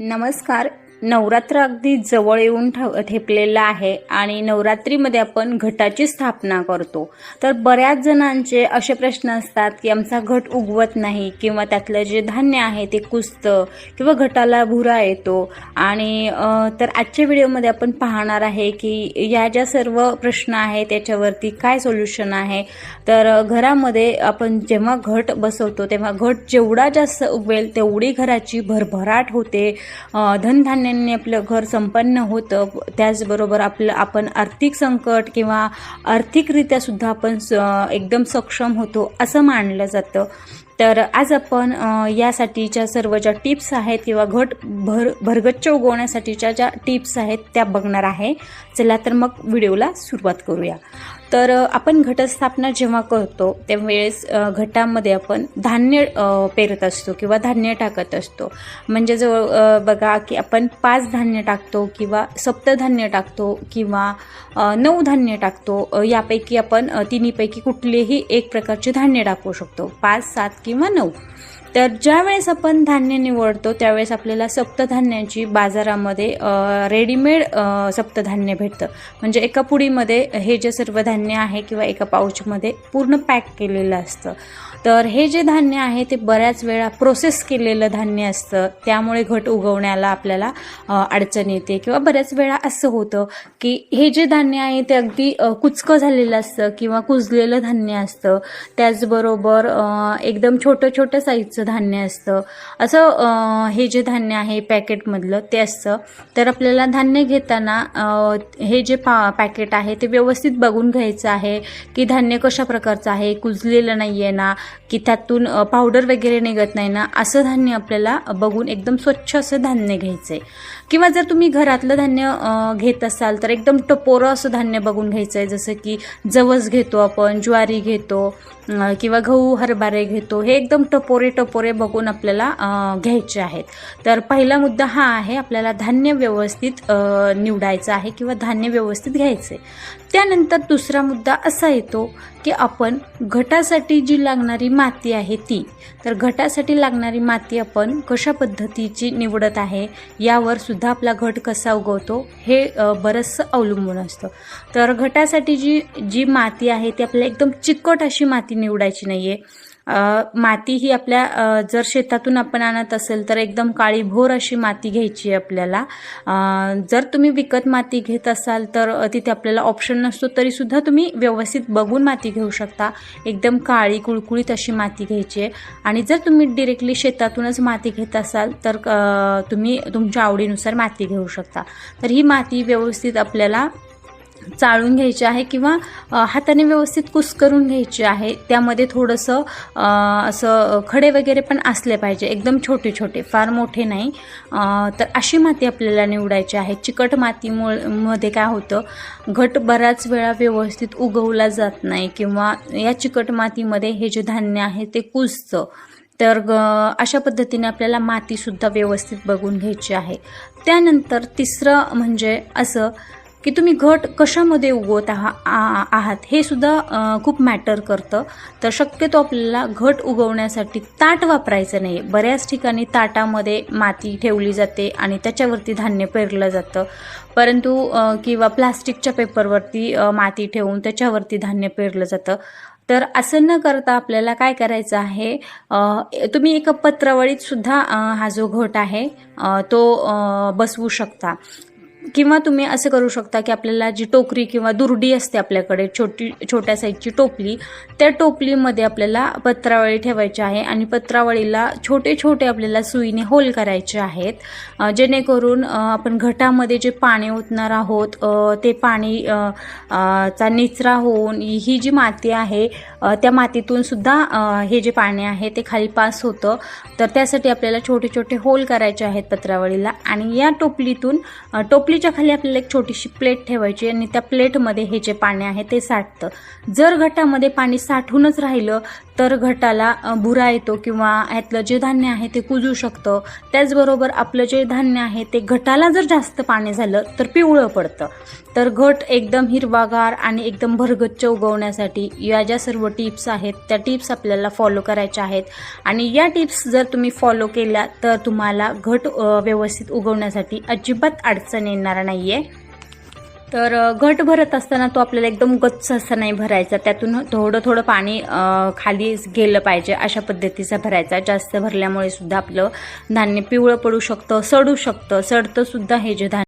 नमस्कार. नवरात्र अगदी जवळ येऊन ठेव ठेपलेलं आहे आणि नवरात्रीमध्ये आपण घटाची स्थापना करतो. तर बऱ्याच जणांचे असे प्रश्न असतात की आमचा घट उगवत नाही किंवा त्यातलं जे धान्य आहे ते कुजतं किंवा घटाला भुरा येतो. आणि तर आजच्या व्हिडिओमध्ये आपण पाहणार आहे की या ज्या सर्व प्रश्न आहे त्याच्यावरती काय सोल्युशन आहे. तर घरामध्ये आपण जेव्हा घट बसवतो तेव्हा घट जेवढा जास्त उगवेल तेवढी घराची भरभराट होते. धनधान्य धनधान्यांनी आपलं घर संपन्न होतं. त्याचबरोबर आपलं आपण आर्थिक संकट किंवा आर्थिकरित्या सुद्धा आपण स- एकदम सक्षम होतो असं मानलं जातं. तर आज आपण यासाठीच्या सर्व ज्या टिप्स आहेत किंवा घट भर भरगच्च उगवण्यासाठीच्या ज्या टिप्स आहेत त्या बघणार आहे. चला तर मग व्हिडिओला सुरुवात करूया. तर आपण घटस्थापना जेव्हा करतो त्यावेळेस घटामध्ये आपण धान्य पेरत असतो किंवा धान्य टाकत असतो. म्हणजे जवळ बघा की आपण पाच धान्य टाकतो किंवा सप्तधान्य टाकतो किंवा नऊ धान्य टाकतो. यापैकी आपण तिन्हीपैकी कुठलेही एक प्रकारचे धान्य टाकू शकतो. पाच सात किंवा नऊ. तर ज्यावेळेस आपण धान्य निवडतो त्यावेळेस आपल्याला सप्तधान्याची बाजारामध्ये रेडीमेड सप्तधान्य भेटतं. म्हणजे एका पुडीमध्ये हे जे सर्व धान्य आहे किंवा एका पाऊचमध्ये पूर्ण पॅक केलेलं असतं. तर हे जे धान्य आहे ते बऱ्याच वेळा प्रोसेस केलेलं धान्य असतं. त्यामुळे घट उगवण्याला आपल्याला अडचण येते किंवा बऱ्याच वेळा असं होतं की हे जे धान्य आहे ते अगदी कुचकं झालेलं असतं किंवा कुजलेलं धान्य असतं. त्याचबरोबर एकदम छोटं छोटं साईजचं धान्य असतं. असं हे जे धान्य आहे पॅकेटमधलं ते असतं. तर आपल्याला धान्य घेताना हे जे पा पॅकेट आहे ते व्यवस्थित बघून घ्यायचं आहे की धान्य कशा प्रकारचं आहे कुजलेलं नाही आहे ना की त्यातून पावडर वगैरे निघत नाही ना असं धान्य आपल्याला बघून एकदम स्वच्छ असं धान्य घ्यायचं आहे किंवा जर तुम्ही घरातलं धान्य घेत असाल तर एकदम टपोरं असं धान्य बघून घ्यायचं आहे जसं की जवस घेतो आपण ज्वारी घेतो किंवा गहू हरभरे घेतो हे एकदम टपोरे टपोरे बघून आपल्याला घ्यायचे आहेत. तर पहिला मुद्दा हा आहे आपल्याला धान्य व्यवस्थित निवडायचं आहे किंवा धान्य व्यवस्थित घ्यायचं आहे त्यानंतर दुसरा मुद्दा असा येतो की आपण घटासाठी जी लागणारी माती आहे ती. तर घटासाठी लागणारी माती आपण कशा पद्धतीची निवडत आहे यावर सुद्धा आपला घट कसा उगवतो हे बरंचसं अवलंबून असतं. तर घटासाठी जी जी माती आहे ती आपल्याला एकदम चिकट अशी माती निवडायची नाही आहे माती ही आपल्या जर शेतातून आपण आणत असेल तर एकदम काळीभोर अशी माती घ्यायची आहे आपल्याला. जर तुम्ही विकत माती घेत असाल तर तिथे आपल्याला ऑप्शन नसतो तरीसुद्धा तुम्ही व्यवस्थित बघून माती घेऊ शकता. एकदम काळी कुळकुळीत तशी माती घ्यायची आहे. आणि जर तुम्ही डिरेक्टली शेतातूनच माती घेत असाल तर तुम्ही तुमच्या आवडीनुसार माती घेऊ शकता. तर ही माती व्यवस्थित आपल्याला चाळून घ्यायची आहे किंवा हाताने व्यवस्थित कुस करून घ्यायची आहे. त्यामध्ये थोडंसं असं खडे वगैरे पण असले पाहिजे. एकदम छोटे छोटे फार मोठे नाही. तर अशी माती आपल्याला निवडायची आहे. चिकट मातीमुळमध्ये काय होतं घट बऱ्याच वेळा व्यवस्थित उगवला जात नाही किंवा या चिकट मातीमध्ये हे जे धान्य आहे ते कुजतं. तर ग- अशा पद्धतीने आपल्याला मातीसुद्धा व्यवस्थित बघून घ्यायची आहे. त्यानंतर तिसरं म्हणजे असं की तुम्ही घट कशामध्ये उगवत आहा आ- आहात? हे सुद्धा खूप मॅटर करतं. तर शक्यतो आपल्याला घट उगवण्यासाठी ताट वापरायचं नाही. बऱ्याच ठिकाणी ताटामध्ये माती ठेवली जाते आणि त्याच्यावरती धान्य पेरलं जातं. परंतु किंवा प्लास्टिकच्या पेपरवरती माती ठेवून त्याच्यावरती धान्य पेरलं जातं. तर असं न करता आपल्याला काय करायचं आहे तुम्ही एका पत्रावळीत सुद्धा हा जो घट आहे तो बसवू शकता. किंवा तुम्ही असं करू शकता की आपल्याला जी टोकरी किंवा दुर्डी असते आपल्याकडे छोटी छोट्या साईजची टोपली त्या टोपलीमध्ये आपल्याला पत्रावळी ठेवायची आहे आणि पत्रावळीला छोटे छोटे आपल्याला सुईने होल करायचे आहेत. जेणेकरून आपण घटामध्ये जे पाणी ओतणार आहोत ते पाणी चा निचरा होऊन ही जी माती आहे त्या मातीतून सुद्धा हे जे पाणी आहे ते खाली पास होतं. तर त्यासाठी आपल्याला छोटे छोटे होल करायचे आहेत पत्रावळीला आणि या टोपलीतून टोपली टोपलीच्या खाली आपल्याला एक छोटीशी प्लेट ठेवायची आणि त्या प्लेटमध्ये हे जे पाणी आहे ते साठतं. जर घटामध्ये पाणी साठूनच राहिलं तर घटाला भुरा बुरा येतो किंवा ह्यातलं जे धान्य आहे ते कुजू शकतं. त्याचबरोबर आपलं जे धान्य आहे ते घटाला जर जास्त पाणी झालं तर पिवळं पडतं. तर घट एकदम हिरवागार आणि एकदम भरगच्च उगवण्यासाठी या ज्या सर्व टिप्स आहेत त्या टिप्स आपल्याला फॉलो करायच्या आहेत. आणि या टिप्स जर तुम्ही फॉलो केल्या तर तुम्हाला घट व्यवस्थित उगवण्यासाठी अजिबात अडचण येणार नाही आहे तर घट भरत असताना तो आपल्याला एकदम गच्च असा नाही भरायचा. त्यातून थोडं थोडं पाणी खाली गेलं पाहिजे अशा पद्धतीचा भरायचा. जास्त भरल्यामुळे सुद्धा आपलं धान्य पिवळं पडू शकतं सडू शकतं. सडतं सुद्धा हे जे धान्य